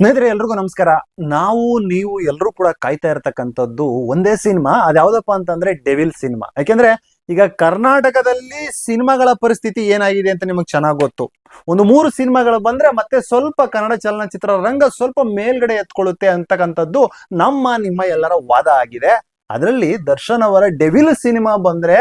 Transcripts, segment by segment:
ಸ್ನೇಹಿತರೆ, ಎಲ್ರಿಗೂ ನಮಸ್ಕಾರ. ನಾವು, ನೀವು ಎಲ್ಲರೂ ಕೂಡ ಕಾಯ್ತಾ ಇರತಕ್ಕಂಥದ್ದು ಒಂದೇ ಸಿನಿಮಾ. ಅದ್ಯಾವ್ದಪ್ಪ ಅಂತಂದ್ರೆ ಡೆವಿಲ್ ಸಿನಿಮಾ. ಯಾಕೆಂದ್ರೆ ಈಗ ಕರ್ನಾಟಕದಲ್ಲಿ ಸಿನಿಮಾಗಳ ಪರಿಸ್ಥಿತಿ ಏನಾಗಿದೆ ಅಂತ ನಿಮಗೆ ಚೆನ್ನಾಗಿ ಗೊತ್ತು. ಒಂದು ಮೂರು ಸಿನಿಮಾಗಳು ಬಂದ್ರೆ ಮತ್ತೆ ಸ್ವಲ್ಪ ಕನ್ನಡ ಚಲನಚಿತ್ರ ರಂಗ ಸ್ವಲ್ಪ ಮೇಲ್ಗಡೆ ಎತ್ಕೊಳ್ಳುತ್ತೆ ಅಂತಕ್ಕಂಥದ್ದು ನಮ್ಮ, ನಿಮ್ಮ ಎಲ್ಲರ ವಾದ ಆಗಿದೆ. ಅದರಲ್ಲಿ ದರ್ಶನ್ ಅವರ ಡೆವಿಲ್ ಸಿನಿಮಾ ಬಂದ್ರೆ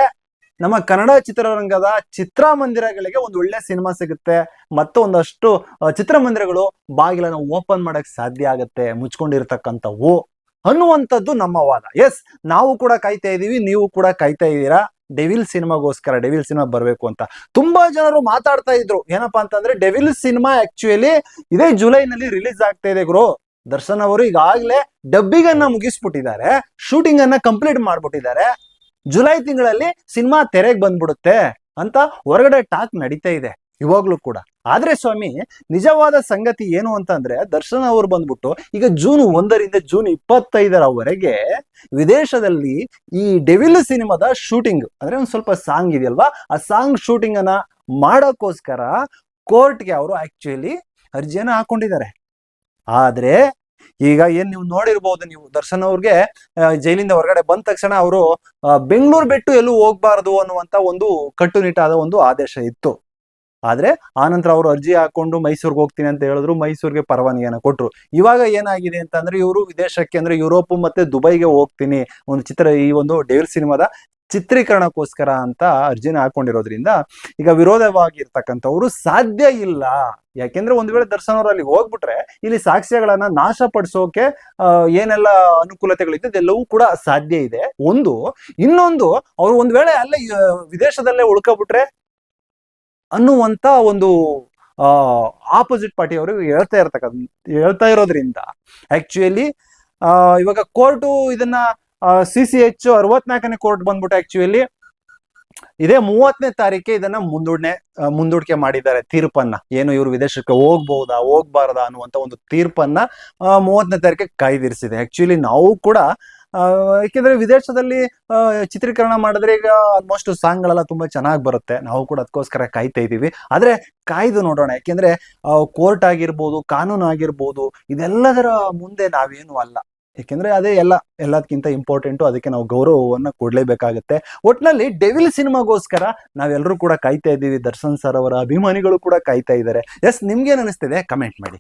ನಮ್ಮ ಕನ್ನಡ ಚಿತ್ರರಂಗದ ಚಿತ್ರಮಂದಿರಗಳಿಗೆ ಒಂದು ಒಳ್ಳೆ ಸಿನಿಮಾ ಸಿಗುತ್ತೆ. ಮತ್ತು ಒಂದಷ್ಟು ಚಿತ್ರಮಂದಿರಗಳು ಬಾಗಿಲನ್ನು ಓಪನ್ ಮಾಡಕ್ ಸಾಧ್ಯ ಆಗತ್ತೆ, ಮುಚ್ಕೊಂಡಿರ್ತಕ್ಕಂಥವು ಅನ್ನುವಂಥದ್ದು ನಮ್ಮ ವಾದ. ಎಸ್ ನಾವು ಕೂಡ ಕಾಯ್ತಾ ಇದ್ದೀವಿ ನೀವು ಕೂಡ ಕಾಯ್ತಾ ಇದ್ದೀರಾ? ಡೆವಿಲ್ ಸಿನಿಮಾಗೋಸ್ಕರ, ಡೆವಿಲ್ ಸಿನಿಮಾ ಬರಬೇಕು ಅಂತ. ತುಂಬಾ ಜನರು ಮಾತಾಡ್ತಾ ಇದ್ರು. ಏನಪ್ಪಾ ಅಂತಂದ್ರೆ, ಡೆವಿಲ್ ಸಿನಿಮಾ ಆಕ್ಚುಲಿ ಇದೇ ಜುಲೈನಲ್ಲಿ ರಿಲೀಸ್ ಆಗ್ತಾ ಇದೆ ಗುರು. ದರ್ಶನ್ ಅವರು ಈಗಾಗಲೇ ಡಬ್ಬಿಗನ್ನ ಮುಗಿಸ್ಬಿಟ್ಟಿದ್ದಾರೆ ಶೂಟಿಂಗ್ ಅನ್ನ ಕಂಪ್ಲೀಟ್ ಮಾಡ್ಬಿಟ್ಟಿದ್ದಾರೆ. ಜುಲೈ ತಿಂಗಳಲ್ಲಿ ಸಿನಿಮಾ ತೆರೆಗೆ ಬಂದ್ಬಿಡುತ್ತೆ ಅಂತ ಹೊರಗಡೆ ಟಾಕ್ ನಡೀತಾ ಇದೆ, ಇವಾಗ್ಲೂ ಕೂಡ. ಆದ್ರೆ ಸ್ವಾಮಿ, ನಿಜವಾದ ಸಂಗತಿ ಏನು ಅಂತಂದ್ರೆ, ದರ್ಶನ್ ಅವರು ಬಂದ್ಬಿಟ್ಟು ಈಗ ಜೂನ್ ಒಂದರಿಂದ ಜೂನ್ ಇಪ್ಪತ್ತೈದರವರೆಗೆ ವಿದೇಶದಲ್ಲಿ ಈ ಡೆವಿಲ್ ಸಿನಿಮಾದ ಶೂಟಿಂಗ್, ಅಂದ್ರೆ ಒಂದ್ ಸ್ವಲ್ಪ ಸಾಂಗ್ ಇದೆಯಲ್ವಾ, ಆ ಸಾಂಗ್ ಶೂಟಿಂಗ್ ಅನ್ನ ಮಾಡೋಕ್ಕೋಸ್ಕರ ಕೋರ್ಟ್ಗೆ ಅವರು ಆಕ್ಚುಲಿ ಅರ್ಜಿಯನ್ನು ಹಾಕೊಂಡಿದ್ದಾರೆ. ಆದ್ರೆ ಈಗ ಏನ್ ನೀವು ನೋಡಿರ್ಬೋದು, ನೀವು ದರ್ಶನ್ ಅವ್ರಿಗೆ ಜೈಲಿಂದ ಹೊರಗಡೆ ಬಂದ ತಕ್ಷಣ ಅವರು ಬೆಂಗಳೂರು ಬಿಟ್ಟು ಎಲ್ಲೂ ಹೋಗ್ಬಾರ್ದು ಅನ್ನುವಂತ ಒಂದು ಕಟ್ಟುನಿಟ್ಟಾದ ಒಂದು ಆದೇಶ ಇತ್ತು. ಆದ್ರೆ ಆನಂತರ ಅವರು ಅರ್ಜಿ ಹಾಕೊಂಡು ಮೈಸೂರ್ಗೆ ಹೋಗ್ತೀನಿ ಅಂತ ಹೇಳಿದ್ರು, ಮೈಸೂರಿಗೆ ಪರವಾನಗಿಯನ್ನ ಕೊಟ್ರು. ಇವಾಗ ಏನಾಗಿದೆ ಅಂತಂದ್ರೆ ಇವರು ವಿದೇಶಕ್ಕೆ ಅಂದ್ರೆ ಯುರೋಪ್ ಮತ್ತೆ ದುಬೈಗೆ ಹೋಗ್ತೀನಿ. ಒಂದು ಚಿತ್ರ ಈ ಒಂದು ಡೇವಿಲ್ ಸಿನಿಮಾದ ಚಿತ್ರೀಕರಣಕ್ಕೋಸ್ಕರ ಅಂತ ಅರ್ಜಿನ ಹಾಕೊಂಡಿರೋದ್ರಿಂದ ಈಗ ವಿರೋಧವಾಗಿರ್ತಕ್ಕಂಥವ್ರು ಸಾಧ್ಯ ಇಲ್ಲ. ಯಾಕೆಂದ್ರೆ ಒಂದ್ ವೇಳೆ ದರ್ಶನ್ ಅಲ್ಲಿ ಹೋಗ್ಬಿಟ್ರೆ ಇಲ್ಲಿ ಸಾಕ್ಷ್ಯಗಳನ್ನ ನಾಶಪಡಿಸೋಕೆ ಪಡಿಸೋಕೆ ಏನೆಲ್ಲ ಅನುಕೂಲತೆಗಳಿದೆ ಅದೆಲ್ಲವೂ ಕೂಡ ಸಾಧ್ಯ ಇದೆ. ಒಂದು, ಇನ್ನೊಂದು ಅವ್ರು ಒಂದ್ ವೇಳೆ ಅಲ್ಲೇ ವಿದೇಶದಲ್ಲೇ ಉಳ್ಕೊಬಿಟ್ರೆ ಅನ್ನುವಂತ ಒಂದು, ಆ ಆಪೋಸಿಟ್ ಪಾರ್ಟಿ ಅವರು ಹೇಳ್ತಾ ಇರ್ತಕ್ಕಂಥ, ಹೇಳ್ತಾ ಇರೋದ್ರಿಂದ. ಆಕ್ಚುಲಿ ಇವಾಗ ಕೋರ್ಟು ಇದನ್ನ ಸಿ ಸಿ ಎಚ್ ಅರವತ್ನಾಲ್ಕನೇ ಕೋರ್ಟ್ ಬಂದ್ಬಿಟ್ಟು ಆಕ್ಚುಲಿ ಇದೇ ಮೂವತ್ತನೇ ತಾರೀಕೆ ಇದನ್ನ ಮುಂದೂಡನೆ ಮುಂದೂಡಿಕೆ ಮಾಡಿದ್ದಾರೆ. ತೀರ್ಪನ್ನ. ಏನು ಇವರು ವಿದೇಶಕ್ಕೆ ಹೋಗ್ಬಹುದಾ, ಹೋಗ್ಬಾರ್ದಾ ಅನ್ನುವಂತ ಒಂದು ತೀರ್ಪನ್ನ ಮೂವತ್ತನೇ ತಾರೀಕೆ ಕಾಯ್ದಿರಿಸಿದೆ. ಆಕ್ಚುಲಿ ನಾವು ಕೂಡ ಏಕೆಂದ್ರೆ ವಿದೇಶದಲ್ಲಿ ಚಿತ್ರೀಕರಣ ಮಾಡಿದ್ರೆ ಈಗ ಆಲ್ಮೋಸ್ಟ್ ಸಾಂಗ್ಗಳೆಲ್ಲ ತುಂಬಾ ಚೆನ್ನಾಗಿ ಬರುತ್ತೆ. ನಾವು ಕೂಡ ಅದಕ್ಕೋಸ್ಕರ ಕಾಯ್ತಾ ಇದೀವಿ ಆದ್ರೆ ಕಾಯ್ದು ನೋಡೋಣ. ಯಾಕೆಂದ್ರೆ ಕೋರ್ಟ್ ಆಗಿರ್ಬೋದು ಕಾನೂನು ಆಗಿರ್ಬೋದು ಇದೆಲ್ಲದರ ಮುಂದೆ ನಾವೇನು ಅಲ್ಲ. ಯಾಕೆಂದ್ರೆ ಅದೇ ಎಲ್ಲ ಎಲ್ಲದಕ್ಕಿಂತ ಇಂಪಾರ್ಟೆಂಟು ಅದಕ್ಕೆ ನಾವು ಗೌರವವನ್ನ ಕೊಡಲೇಬೇಕಾಗುತ್ತೆ. ಒಟ್ನಲ್ಲಿ ಡೆವಿಲ್ ಸಿನಿಮಾಗೋಸ್ಕರ ನಾವೆಲ್ಲರೂ ಕೂಡ ಕಾಯ್ತಾ ಇದ್ದೀವಿ. ದರ್ಶನ್ ಸರ್ ಅವರ ಅಭಿಮಾನಿಗಳು ಕೂಡ ಕಾಯ್ತಾ ಇದ್ದಾರೆ. ಎಸ್ ನಿಮ್ಗೇನು ಅನಿಸ್ತಿದೆ? ಕಮೆಂಟ್ ಮಾಡಿ.